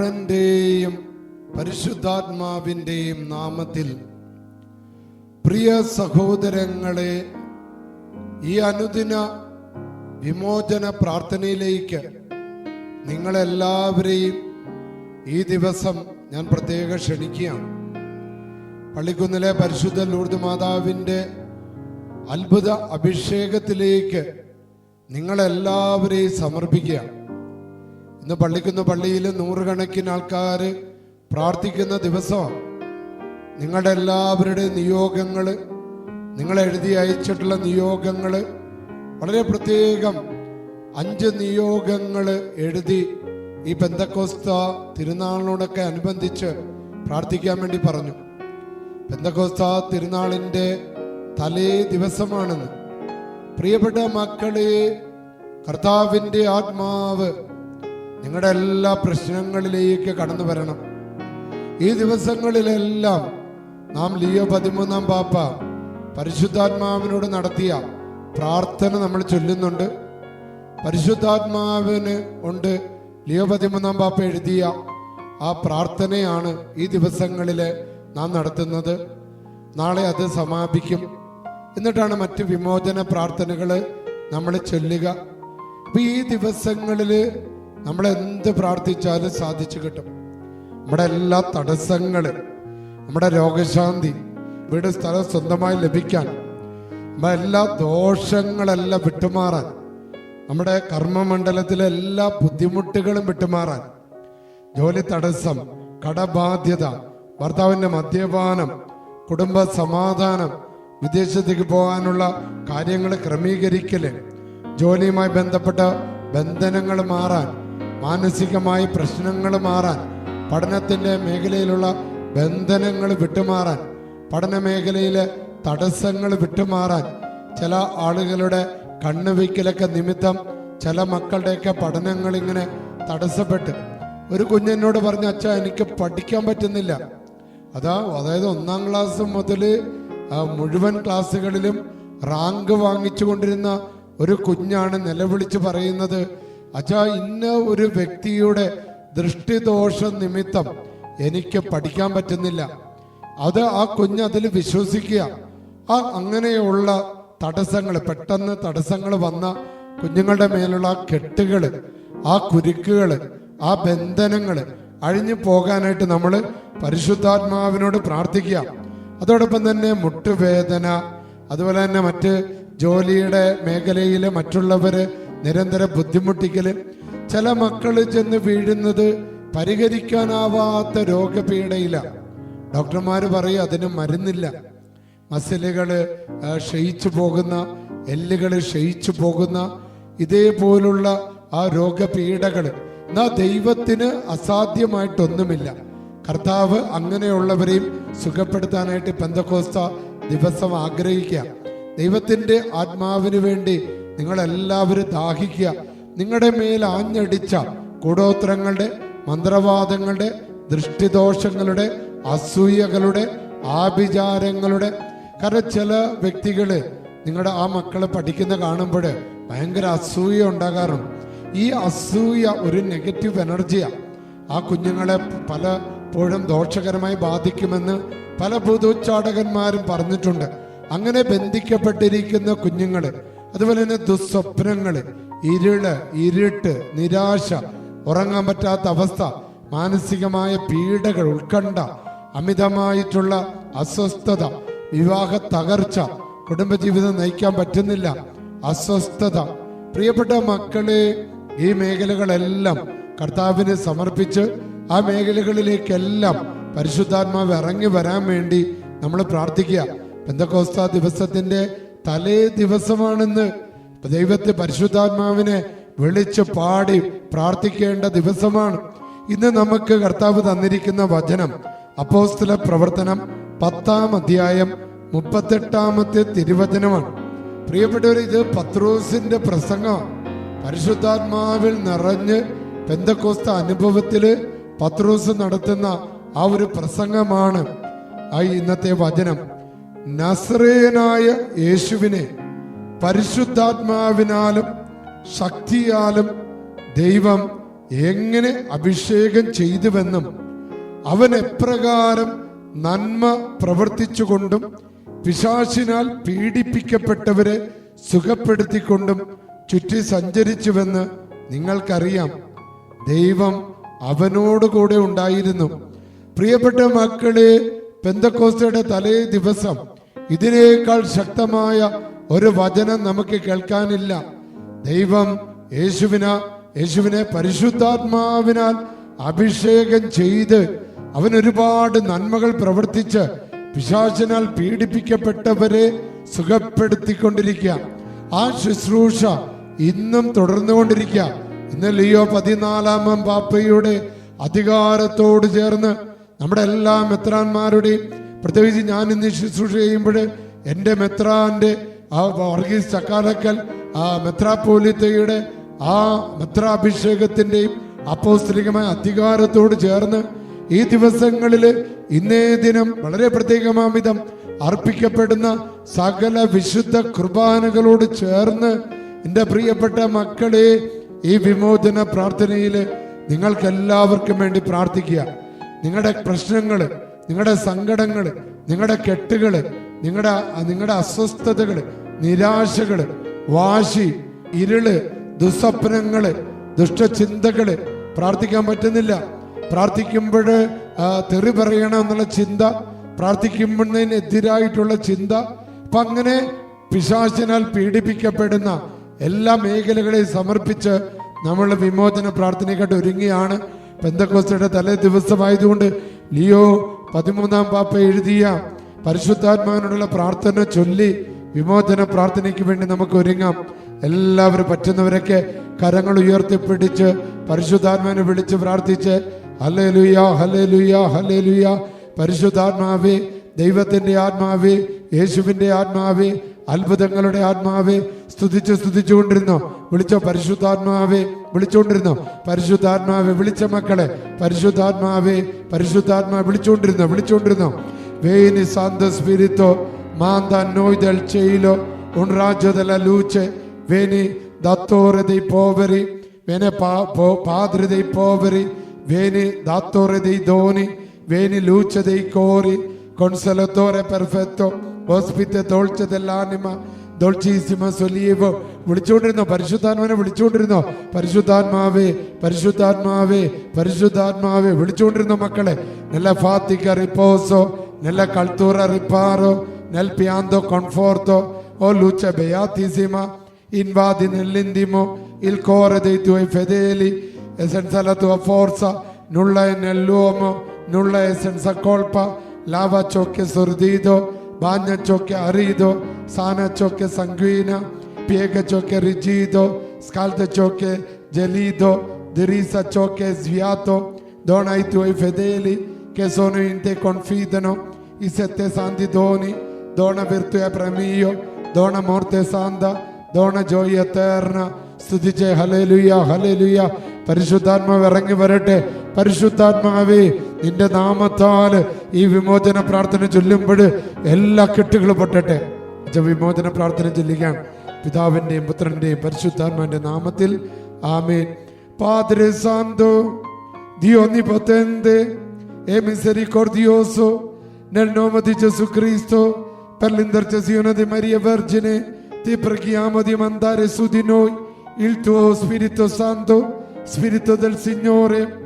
പുത്രന്റെയും പരിശുദ്ധാത്മാവിന്റെയും നാമത്തിൽ പ്രിയ സഹോദരങ്ങളെ ഈ അനുദിന വിമോചന പ്രാർത്ഥനയിലേക്ക് നിങ്ങളെല്ലാവരെയും ഈ ദിവസം ഞാൻ പ്രത്യേക ക്ഷണിക്കുകയാണ്. പള്ളിക്കുന്നിലെ പരിശുദ്ധ ലൂർദ് മാതാവിന്റെ അത്ഭുത അഭിഷേകത്തിലേക്ക് നിങ്ങളെല്ലാവരെയും സമർപ്പിക്കുകയാണ്. ഇന്ന് പള്ളിക്കുന്ന പള്ളിയിൽ നൂറുകണക്കിന് ആൾക്കാർ പ്രാർത്ഥിക്കുന്ന ദിവസം നിങ്ങളുടെ എല്ലാവരുടെയും നിയോഗങ്ങൾ നിങ്ങൾ എഴുതി അയച്ചിട്ടുള്ള നിയോഗങ്ങൾ വളരെ പ്രത്യേകം അഞ്ച് നിയോഗങ്ങൾ എഴുതി ഈ ബന്ധക്കോസ്ത തിരുനാളിനോടൊക്കെ അനുബന്ധിച്ച് പ്രാർത്ഥിക്കാൻ വേണ്ടി പറഞ്ഞു. ബന്ധക്കോസ്ത തിരുനാളിന്റെ തലേ ദിവസമാണെന്ന്. പ്രിയപ്പെട്ട മക്കളെ കർത്താവിന്റെ ആത്മാവ് നിങ്ങളുടെ എല്ലാ പ്രശ്നങ്ങളിലേക്ക് കടന്നു വരണം. ഈ ദിവസങ്ങളിലെല്ലാം നാം ലിയോ പതിമൂന്നാം പാപ്പ പരിശുദ്ധാത്മാവിനോട് നടത്തിയ പ്രാർത്ഥന നമ്മൾ ചൊല്ലുന്നുണ്ട്. പരിശുദ്ധാത്മാവിന് ഉണ്ട് ലിയോ പതിമൂന്നാം പാപ്പ എഴുതിയ ആ പ്രാർത്ഥനയാണ് ഈ ദിവസങ്ങളിൽ നാം നടത്തുന്നത്. നാളെ അത് സമാപിക്കും. എന്നിട്ടാണ് മറ്റ് വിമോചന പ്രാർത്ഥനകൾ നമ്മൾ ചൊല്ലുക. അപ്പൊ ഈ ദിവസങ്ങളിൽ നമ്മൾ എന്ത് പ്രാർത്ഥിച്ചാലും സാധിച്ചു കിട്ടും. നമ്മുടെ എല്ലാ തടസ്സങ്ങളും നമ്മുടെ രോഗശാന്തി വീട് സ്ഥലം സ്വന്തമായി ലഭിക്കാൻ നമ്മുടെ എല്ലാ ദോഷങ്ങളെല്ലാം വിട്ടുമാറാൻ നമ്മുടെ കർമ്മമണ്ഡലത്തിലെ എല്ലാ ബുദ്ധിമുട്ടുകളും വിട്ടുമാറാൻ ജോലി തടസ്സം കടബാധ്യത ഭർത്താവിന്റെ മദ്യപാനം കുടുംബ സമാധാനം വിദേശത്തേക്ക് പോകാനുള്ള കാര്യങ്ങൾ ക്രമീകരിക്കൽ ജോലിയുമായി ബന്ധപ്പെട്ട ബന്ധനങ്ങൾ മാറാൻ മാനസികമായി പ്രശ്നങ്ങൾ മാറാൻ പഠനത്തിന്റെ മേഖലയിലുള്ള ബന്ധനങ്ങൾ വിട്ടുമാറാൻ പഠന മേഖലയിലെ തടസ്സങ്ങൾ വിട്ടുമാറാൻ ചില ആളുകളുടെ കണ്ണുവയ്ക്കലൊക്കെ നിമിത്തം ചില മക്കളുടെയൊക്കെ പഠനങ്ങൾ ഇങ്ങനെ തടസ്സപ്പെട്ട്. ഒരു കുഞ്ഞെന്നോട് പറഞ്ഞ അച്ഛ എനിക്ക് പഠിക്കാൻ പറ്റുന്നില്ല. അതാ അതായത് ഒന്നാം ക്ലാസ് മുതൽ മുഴുവൻ ക്ലാസ്സുകളിലും റാങ്ക് വാങ്ങിച്ചു കൊണ്ടിരുന്ന ഒരു കുഞ്ഞാണ് നിലവിളിച്ച് പറയുന്നത്. അച്ഛാ ഇന്ന ഒരു വ്യക്തിയുടെ ദൃഷ്ടിദോഷ നിമിത്തം എനിക്ക് പഠിക്കാൻ പറ്റുന്നില്ല. അത് ആ കുഞ്ഞ് അതിൽ വിശ്വസിക്കുക. ആ അങ്ങനെയുള്ള തടസ്സങ്ങൾ പെട്ടെന്ന് തടസ്സങ്ങൾ വന്ന കുഞ്ഞുങ്ങളുടെ മേലുള്ള ആ കെട്ടുകൾ ആ കുരുക്കുകൾ ആ ബന്ധനങ്ങൾ അഴിഞ്ഞു പോകാനായിട്ട് നമ്മൾ പരിശുദ്ധാത്മാവിനോട് പ്രാർത്ഥിക്കുക. അതോടൊപ്പം തന്നെ മുട്ടുവേദന അതുപോലെ തന്നെ മറ്റ് ജോലിയുടെ മേഖലയിൽ മറ്റുള്ളവര് നിരന്തരം ബുദ്ധിമുട്ടിക്കൽ ചില മക്കൾ ചെന്ന് വീഴുന്നത് പരിഹരിക്കാനാവാത്ത രോഗപീഠയില. ഡോക്ടർമാർ പറയും അതിന് മരുന്നില്ല. മസിലുകൾ ആ, ക്ഷയിച്ചു പോകുന്ന എല്ലുകൾ ക്ഷയിച്ചു പോകുന്ന ഇതേപോലുള്ള ആ രോഗപീഠകൾ എന്നാ ദൈവത്തിന് അസാധ്യമായിട്ടൊന്നുമില്ല. കർത്താവ് അങ്ങനെയുള്ളവരെയും സുഖപ്പെടുത്താനായിട്ട് പെന്തക്കോസ്ത ദിവസം ആഗ്രഹിക്കുക. ദൈവത്തിന്റെ ആത്മാവിന് വേണ്ടി നിങ്ങളെല്ലാവരും ദാഹിക്കുക. നിങ്ങളുടെ മേൽ ആഞ്ഞടിച്ച കൂടോത്രങ്ങളുടെ മന്ത്രവാദങ്ങളുടെ ദൃഷ്ടിദോഷങ്ങളുടെ അസൂയകളുടെ ആഭിചാരങ്ങളുടെ കാരണം ചില വ്യക്തികൾ നിങ്ങളുടെ ആ മക്കളെ പഠിക്കുന്ന കാണുമ്പോൾ ഭയങ്കര അസൂയ ഉണ്ടാകാറുണ്ട്. ഈ അസൂയ ഒരു നെഗറ്റീവ് എനർജിയാണ് ആ കുഞ്ഞുങ്ങളെ പലപ്പോഴും ദോഷകരമായി ബാധിക്കുമെന്ന് പല ഭൂതോച്ചാടകന്മാരും പറഞ്ഞിട്ടുണ്ട്. അങ്ങനെ ബന്ധിക്കപ്പെട്ടിരിക്കുന്ന കുഞ്ഞുങ്ങൾ അതുപോലെ തന്നെ ദുസ്വപ്നങ്ങൾ ഇരുൾ ഇരുട്ട് നിരാശ ഉറങ്ങാൻ പറ്റാത്ത അവസ്ഥ മാനസികമായ പീഡകൾ ഉത്കണ്ഠ അമിതമായിട്ടുള്ള അസ്വസ്ഥത വിവാഹ തകർച്ച കുടുംബജീവിതം നയിക്കാൻ പറ്റുന്നില്ല അസ്വസ്ഥത. പ്രിയപ്പെട്ട മക്കളെ ഈ മേഖലകളെല്ലാം കർത്താവിന് സമർപ്പിച്ച് ആ മേഖലകളിലേക്കെല്ലാം പരിശുദ്ധാത്മാവ് ഇറങ്ങി വരാൻ വേണ്ടി നമ്മൾ പ്രാർത്ഥിക്കുക. പെന്തക്കോസ്ത ദിവസത്തിന്റെ തലേ ദിവസമാണെന്ന് ദൈവത്തെ പരിശുദ്ധാത്മാവിനെ വിളിച്ച് പാടി പ്രാർത്ഥിക്കേണ്ട ദിവസമാണ്. ഇന്ന് നമുക്ക് കർത്താവ് തന്നിരിക്കുന്ന വചനം അപ്പോസ്തല പ്രവർത്തനം പത്താം അധ്യായം മുപ്പത്തെട്ടാമത്തെ തിരുവചനമാണ്. പ്രിയപ്പെട്ടവർ ഇത് പത്രോസിന്റെ പ്രസംഗം പരിശുദ്ധാത്മാവിൽ നിറഞ്ഞ് പെന്തക്കോസ്ത അനുഭവത്തിൽ പത്രോസ് നടത്തുന്ന ആ ഒരു പ്രസംഗമാണ് ആ ഇന്നത്തെ വചനം. നസ്രേനായ യേശുവിനെ പരിശുദ്ധാത്മാവിനാലും ശക്തിയാലും ദൈവം എങ്ങനെ അഭിഷേകം ചെയ്തുവെന്നും അവൻ എപ്രകാരം നന്മ പ്രവർത്തിച്ചുകൊണ്ടും പിശാശിനാൽ പീഡിപ്പിക്കപ്പെട്ടവരെ സുഖപ്പെടുത്തിക്കൊണ്ടും ചുറ്റി സഞ്ചരിച്ചുവെന്ന് നിങ്ങൾക്കറിയാം. ദൈവം അവനോടുകൂടെ ഉണ്ടായിരുന്നു. പ്രിയപ്പെട്ട മക്കളെ പെന്തക്കോസ്തയുടെ തലേ ദിവസം ഇതിനേക്കാൾ ശക്തമായ ഒരു വചനം നമുക്ക് കേൾക്കാനില്ല. ദൈവം യേശുവിന യേശുവിനെ പരിശുദ്ധാത്മാവിനാൽ അഭിഷേകം ചെയ്ത് അവൻ ഒരുപാട് നന്മകൾ പ്രവർത്തിച്ച് പിശാചിനാൽ പീഡിപ്പിക്കപ്പെട്ടവരെ സുഖപ്പെടുത്തിക്കൊണ്ടിരിക്കുക. ആ ശുശ്രൂഷ ഇന്നും തുടർന്നുകൊണ്ടിരിക്കുക. ഇന്ന് ലിയോ പതിനാലാമം പാപ്പയുടെ അധികാരത്തോട് ചേർന്ന് നമ്മുടെ എല്ലാ മെത്രാന്മാരുടെയും പ്രത്യേകിച്ച് ഞാൻ ഇന്ന് ശുശ്രൂഷ ചെയ്യുമ്പോൾ എന്റെ മെത്രാന്റെ ആ വർഗീസ് ചക്കാലക്കൽ ആ മെത്രാപ്പോലിത്തയുടെ ആ മെത്രാഭിഷേകത്തിന്റെയും അപ്പോസ്തലികമായ അധികാരത്തോട് ചേർന്ന് ഈ ദിവസങ്ങളിൽ ഇന്നേ ദിനം വളരെ പ്രത്യേകമാമിതം അർപ്പിക്കപ്പെടുന്ന സകല വിശുദ്ധ കുർബാനകളോട് ചേർന്ന് എന്റെ പ്രിയപ്പെട്ട മക്കളെ ഈ വിമോചന പ്രാർത്ഥനയിൽ നിങ്ങൾക്കെല്ലാവർക്കും വേണ്ടി പ്രാർത്ഥിക്കുക. നിങ്ങളുടെ പ്രശ്നങ്ങൾ നിങ്ങളുടെ സങ്കടങ്ങൾ നിങ്ങളുടെ കെട്ടുകൾ നിങ്ങളുടെ നിങ്ങളുടെ അസ്വസ്ഥതകൾ നിരാശകൾ വാശി ഇരുൾ ദുസ്വപ്നങ്ങൾ ദുഷ്ടചിന്തകൾ പ്രാർത്ഥിക്കാൻ പറ്റുന്നില്ല. പ്രാർത്ഥിക്കുമ്പോൾ തെറി പറയണം എന്നുള്ള ചിന്ത പ്രാർത്ഥിക്കുമ്പോഴതിനെതിരായിട്ടുള്ള ചിന്ത. അപ്പം അങ്ങനെ പിശാചിനാൽ പീഡിപ്പിക്കപ്പെടുന്ന എല്ലാ മേഖലകളെയും സമർപ്പിച്ച് നമ്മൾ വിമോചന പ്രാർത്ഥനയ്ക്കായിട്ട് ഒരുങ്ങിയാണ് പെന്തക്കോസ്തയുടെ തലേ ദിവസമായതുകൊണ്ട് ലിയോ പതിമൂന്നാം പാപ്പ എഴുതിയ പരിശുദ്ധാത്മാവിനോടുള്ള പ്രാർത്ഥന ചൊല്ലി വിമോചന പ്രാർത്ഥനയ്ക്ക് വേണ്ടി നമുക്ക് ഒരുങ്ങാം. എല്ലാവരും പറ്റുന്നവരൊക്കെ കരങ്ങൾ ഉയർത്തിപ്പിടിച്ച് പരിശുദ്ധാത്മാവിനെ വിളിച്ച് പ്രാർത്ഥിച്ച് ഹലേ ലുയ ഹലേ ലുയ ഹലേ ലുയ പരിശുദ്ധാത്മാവേ ദൈവത്തിന്റെ ആത്മാവേ യേശുവിന്റെ ആത്മാവേ അത്ഭുതങ്ങളുടെ ആത്മാവേ സ്തുതിച്ച് സ്തുതിച്ചുകൊണ്ടിരുന്നു വിളിച്ചോ പരിശുദ്ധാത്മാവേ വിളിച്ചുകൊണ്ടിരുന്നു പരിശുദ്ധാത്മാവെ വിളിച്ച മക്കളെ പരിശുദ്ധാത്മാവേ പരിശുദ്ധാത്മാ വിളിച്ചുകൊണ്ടിരുന്നു വിളിച്ചുകൊണ്ടിരുന്നു വേനി സാന്ത സ്പിരിത്തോ മാന്ത നോയ്തൽ ചെയ്യിലോ ഉൺരാജ്യതല raggio della luce vieni datore dei poveri vieni pa- po- padre dei poveri vieni cori consolatore perfetto ospite dolce dell'anima dolcissimo sollievo വിളിച്ചുകൊണ്ടിരുന്നോ പരിശുദ്ധാത്മാവിനെ വിളിച്ചുകൊണ്ടിരുന്നോ പരിശുദ്ധാത്മാവേ പരിശുദ്ധാത്മാവേ പരിശുദ്ധാത്മാവേ വിളിച്ചുകൊണ്ടിരുന്നോ മക്കളെ നല്ല ഫാത്തിക്ക റിപ്പോസോ nella cultura riparo, nel pianto conforto, o luce beatissima, invadi nell'intimo il cuore dei tuoi fedeli e senza la tua forza nulla è nell'uomo, nulla è senza colpa, lava ciò che è sordito, bagna ciò che è arido, sana ciò che sanguina, piega ciò che è rigido, scalda ciò che è gelito, dirisa ciò che è sviato, dona ai tuoi fedeli che sono in te confidano i sette santi doni, dona virtù e premio, dona morte santa, dona gioia eterna. സ്തുതിച്ച് hallelujah ഹലേലുയ പരിശുദ്ധാത്മാവ് ഇറങ്ങി വരട്ടെ പരിശുദ്ധാത്മാവേ നിന്റെ നാമത്താൽ ഈ വിമോചന പ്രാർത്ഥന ചൊല്ലുമ്പോൾ എല്ലാ കെട്ടുകളും പൊട്ടട്ടെ വിമോചന പ്രാർത്ഥന ചൊല്ലിക്കാൻ പിതാവിന്റെയും പുത്രന്റെയും പരിശുദ്ധാത്മാവിന്റെ നാമത്തിൽ ആമേൻ Padre Santo, Dio Onnipotente e misericordioso, nel nome di Gesù Cristo, per l'intercessione di Maria Vergine, ti preghiamo di mandare su di noi il tuo Spirito Santo, Spirito del Signore,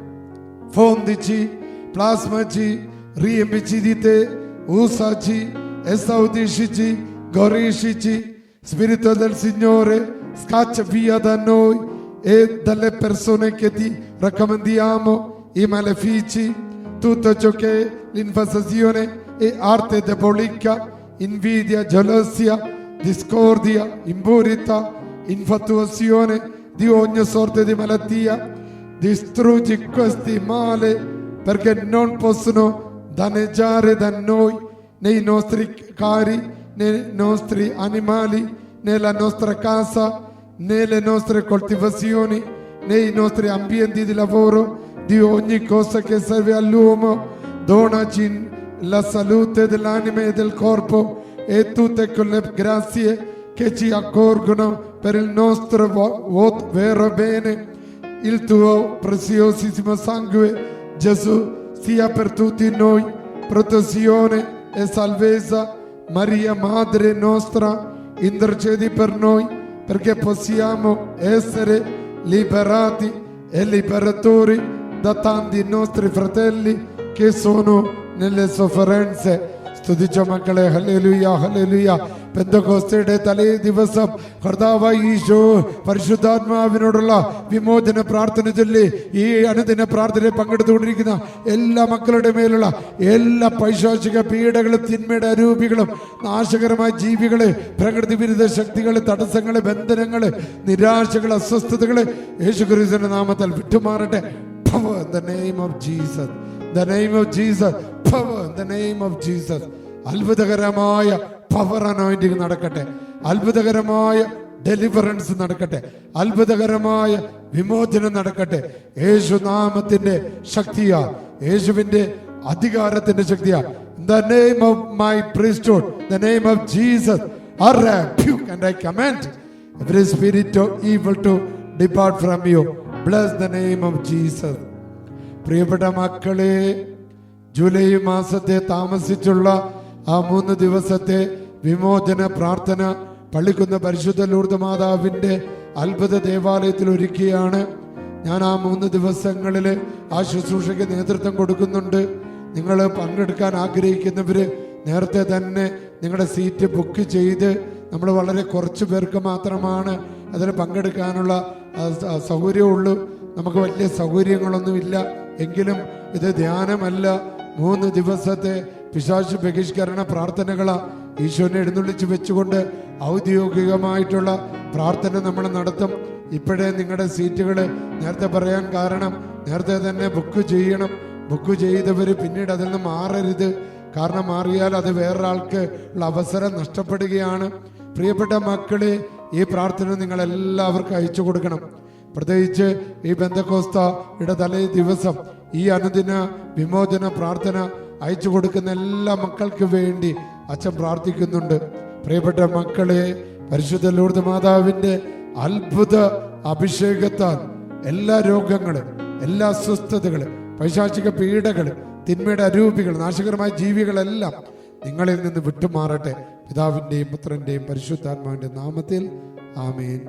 fondici, plasmaci, riempici di te, usaci, esaudiscici, goriscici, Spirito del Signore, scaccia via da noi e dalle persone che ti raccomandiamo i malefici, tutto ciò che è l'infestazione e arte diabolica, invidia, gelosia, discordia, impurità, infatuazione di ogni sorta di malattia. Distruggi questi male perché non possono danneggiare da noi, nei nostri cari, nei nostri animali, nella nostra casa, nelle nostre coltivazioni, nei nostri ambienti di lavoro, di ogni cosa che serve all'uomo. Donaci la salute dell'anima e del corpo e tutte quelle grazie che ci accorgono per il nostro vero bene il tuo preziosissimo sangue, Gesù, sia per tutti noi protezione e salvezza. Maria, Madre nostra, intercedi per noi perché possiamo essere liberati e liberatori da tanti nostri fratelli che sono nelle sofferenze. സ്തുതിച്ച മക്കളെ hallelujah hallelujah പെന്തക്കോസ്തയുടെ തലേ ദിവസം കർത്താവായി ഈശോ പരിശുദ്ധാത്മാവിനോടുള്ള വിമോചന പ്രാർത്ഥന ചൊല്ലി ഈ അനുദിന പ്രാർത്ഥനയിൽ പങ്കെടുത്തുകൊണ്ടിരിക്കുന്ന എല്ലാ മക്കളുടെ മേലുള്ള എല്ലാ പൈശാചിക പീഡകളും തിന്മയുടെ അരൂപികളും നാശകരമായ ജീവികൾ പ്രകൃതി വിരുദ്ധ ശക്തികൾ തടസ്സങ്ങൾ ബന്ധനങ്ങൾ നിരാശകൾ അസ്വസ്ഥതകൾ യേശുക്രിസ്തുവിന്റെ നാമത്തിൽ വിട്ടുമാറട്ടെ. അത്ഭുതകരമായ പവർ അനോയിന്റിങ് നടക്കട്ടെ. അത്ഭുതകരമായ ഡെലിവറൻസ് നടക്കട്ടെ. അത്ഭുതകരമായ വിമോചനം നടക്കട്ടെ. യേശു നാമത്തിന്റെ ശക്തിയാ. യേശുവിന്റെ അധികാരത്തിന്റെ ശക്തിയാ. The name of my priesthood the name of Jesus and I command spirit of evil to depart from you. Bless the name of Jesus. പ്രിയപ്പെട്ട മക്കളെ ജൂലൈ മാസത്തെ താമസിച്ചുള്ള ആ മൂന്ന് ദിവസത്തെ വിമോചന പ്രാർത്ഥന പള്ളിക്കുന്ന പരിശുദ്ധ ലൂർദ് മാതാവിന്റെ അത്ഭുത ദേവാലയത്തിൽ ഒരുക്കിയാണ്. ഞാൻ ആ മൂന്ന് ദിവസങ്ങളിൽ ആ ശുശ്രൂഷയ്ക്ക് നേതൃത്വം കൊടുക്കുന്നുണ്ട്. നിങ്ങൾ പങ്കെടുക്കാൻ ആഗ്രഹിക്കുന്നവര് നേരത്തെ തന്നെ നിങ്ങളുടെ സീറ്റ് ബുക്ക് ചെയ്ത് നമ്മൾ വളരെ കുറച്ച് പേർക്ക് മാത്രമാണ് അതിൽ പങ്കെടുക്കാനുള്ള സൗകര്യമുള്ളൂ നമുക്ക് വലിയ സൗകര്യങ്ങളൊന്നുമില്ല. എങ്കിലും ഇത് ധ്യാനമല്ല. മൂന്ന് ദിവസത്തെ പിശാശു ബഹിഷ്കരണ പ്രാർത്ഥനകളാ ഈശോനെ എഴുന്നള്ളിച്ച് വെച്ചുകൊണ്ട് ഔദ്യോഗികമായിട്ടുള്ള പ്രാർത്ഥന നമ്മൾ നടത്തും. ഇപ്പോഴേ നിങ്ങളുടെ സീറ്റുകൾ നേരത്തെ പറയാൻ കാരണം നേരത്തെ തന്നെ ബുക്ക് ചെയ്യണം. ബുക്ക് ചെയ്തവർ പിന്നീട് അതിൽ നിന്ന് മാറരുത്. കാരണം മാറിയാൽ അത് വേറൊരാൾക്ക് ഉള്ള അവസരം നഷ്ടപ്പെടുകയാണ്. പ്രിയപ്പെട്ട മക്കളെ ഈ പ്രാർത്ഥന നിങ്ങൾ എല്ലാവർക്കും അയച്ചു കൊടുക്കണം. പ്രത്യേകിച്ച് ഈ ബന്ധക്കോസ്തയുടെ തലേ ദിവസം ഈ അനുദിന വിമോചന പ്രാർത്ഥന അയച്ചു കൊടുക്കുന്ന എല്ലാ മക്കൾക്ക് വേണ്ടി അച്ഛൻ പ്രാർത്ഥിക്കുന്നുണ്ട്. പ്രിയപ്പെട്ട മക്കളെ പരിശുദ്ധ ലൂർദ് മാതാവിന്റെ അത്ഭുത അഭിഷേകത്താൽ എല്ലാ രോഗങ്ങളും എല്ലാ അസ്വസ്ഥതകളും പൈശാചിക പീഡകൾ തിന്മയുടെ അരൂപികൾ നാശകരമായ ജീവികളെല്ലാം നിങ്ങളിൽ നിന്ന് വിട്ടുമാറട്ടെ. പിതാവിന്റെയും പുത്രന്റെയും പരിശുദ്ധാത്മാവിന്റെ നാമത്തിൽ ആമേൻ.